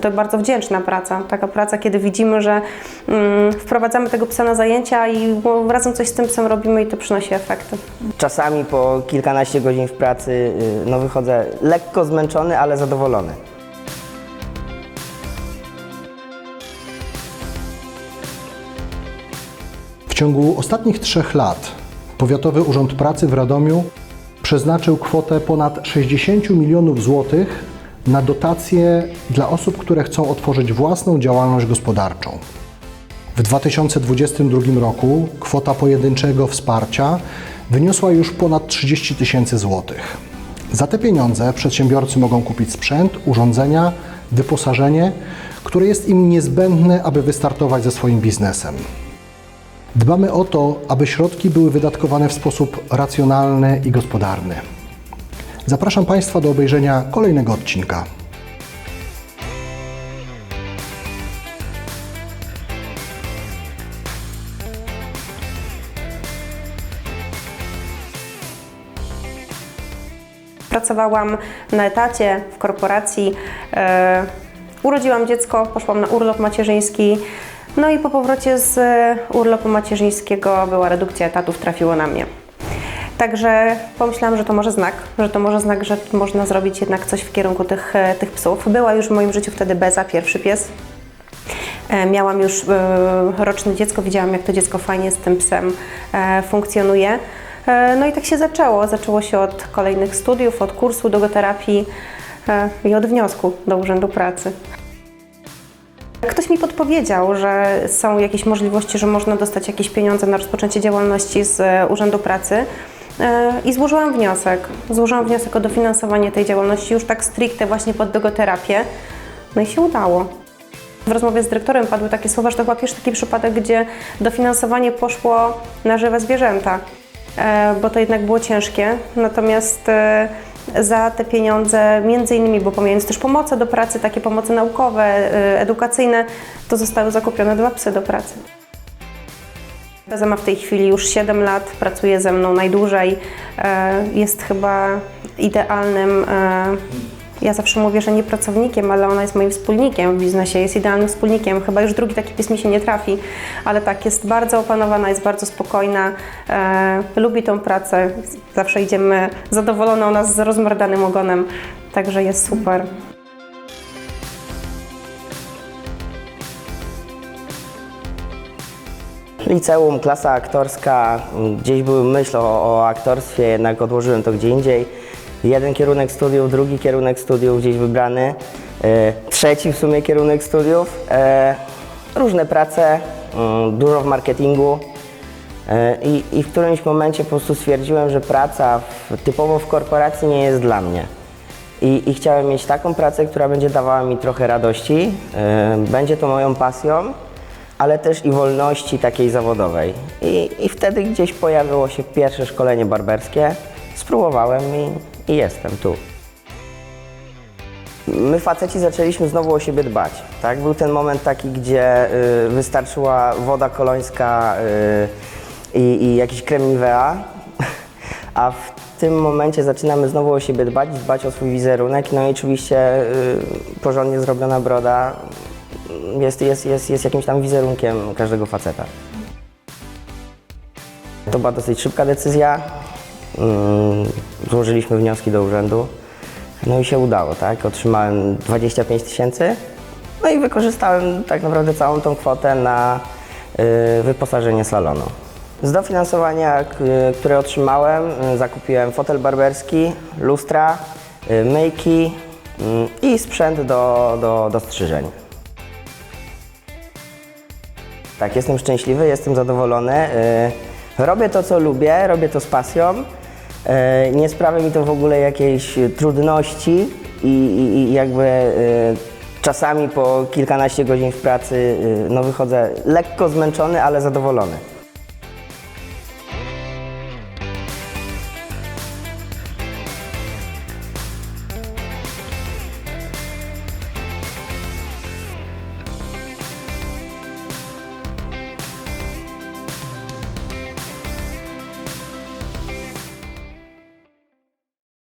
to bardzo wdzięczna praca. Taka praca, kiedy widzimy, że mm, wprowadzamy tego psa na zajęcia i no, razem coś z tym psem robimy i to przynosi efekty. Czasami po kilkanaście godzin w pracy y, no, wychodzę lekko zmęczony, ale zadowolony. W ciągu ostatnich trzech lat Powiatowy Urząd Pracy w Radomiu przeznaczył kwotę ponad 60 milionów złotych na dotacje dla osób, które chcą otworzyć własną działalność gospodarczą. W 2022 roku kwota pojedynczego wsparcia wyniosła już ponad 30 tysięcy złotych. Za te pieniądze przedsiębiorcy mogą kupić sprzęt, urządzenia, wyposażenie, które jest im niezbędne, aby wystartować ze swoim biznesem. Dbamy o to, aby środki były wydatkowane w sposób racjonalny i gospodarny. Zapraszam Państwa do obejrzenia kolejnego odcinka. Pracowałam na etacie w korporacji, e, urodziłam dziecko, poszłam na urlop macierzyński. No i po powrocie z e, urlopu macierzyńskiego była redukcja etatów, trafiło na mnie. Także pomyślałam, że to może znak, że to może znak, że można zrobić jednak coś w kierunku tych, e, tych psów. Była już w moim życiu wtedy Beza, pierwszy pies. E, Miałam już e, roczne dziecko, widziałam jak to dziecko fajnie z tym psem funkcjonuje. No i tak się zaczęło. Zaczęło się od kolejnych studiów, od kursu dogoterapii i od wniosku do Urzędu Pracy. Ktoś mi podpowiedział, że są jakieś możliwości, że można dostać jakieś pieniądze na rozpoczęcie działalności z Urzędu Pracy. E, I złożyłam wniosek. Złożyłam wniosek o dofinansowanie tej działalności już tak stricte właśnie pod dogoterapię. No i się udało. W rozmowie z dyrektorem padły takie słowa, że to chyba pierwszy taki przypadek, gdzie dofinansowanie poszło na żywe zwierzęta, e, bo to jednak było ciężkie. Natomiast e, za te pieniądze, między innymi, bo pomijając też pomoce do pracy, takie pomoce naukowe, edukacyjne, to zostały zakupione dwa psy do pracy. Beza ma w tej chwili już 7 lat, pracuje ze mną najdłużej, e, jest chyba idealnym, e, ja zawsze mówię, że nie pracownikiem, ale ona jest moim wspólnikiem w biznesie, jest idealnym wspólnikiem. Chyba już drugi taki pies mi się nie trafi, ale tak, jest bardzo opanowana, jest bardzo spokojna, e, lubi tą pracę, zawsze idziemy zadowolona u nas z rozmordanym ogonem, także jest super. Liceum, klasa aktorska, gdzieś były myśl o, o aktorstwie, jednak odłożyłem to gdzie indziej. Jeden kierunek studiów, drugi kierunek studiów gdzieś wybrany, e, trzeci w sumie kierunek studiów, e, różne prace, mm, dużo w marketingu. E, I, I w którymś momencie po prostu stwierdziłem, że praca w, typowo w korporacji nie jest dla mnie. I, I chciałem mieć taką pracę, która będzie dawała mi trochę radości, e, będzie to moją pasją, ale też i wolności takiej zawodowej. I, I wtedy gdzieś pojawiło się pierwsze szkolenie barberskie, spróbowałem i, i jestem tu. My faceci zaczęliśmy znowu o siebie dbać. Tak? Był ten moment taki, gdzie y, wystarczyła woda kolońska y, i, i jakiś krem Nivea, a w tym momencie zaczynamy znowu o siebie dbać, dbać o swój wizerunek. No i oczywiście y, porządnie zrobiona broda jest, jest, jest, jest jakimś tam wizerunkiem każdego faceta. To była dosyć szybka decyzja. Mm, Złożyliśmy wnioski do urzędu. No i się udało, tak? Otrzymałem 25 tysięcy. No i wykorzystałem tak naprawdę całą tą kwotę na y, wyposażenie salonu. Z dofinansowania, które otrzymałem, y, zakupiłem fotel barberski, lustra, y, myjki y, i sprzęt do, do, do. Tak, jestem szczęśliwy, jestem zadowolony. y, Robię to, co lubię, robię to z pasją. y, Nie sprawia mi to w ogóle jakiejś trudności i, i, i jakby y, czasami po kilkanaście godzin w pracy no wychodzę lekko zmęczony, ale zadowolony.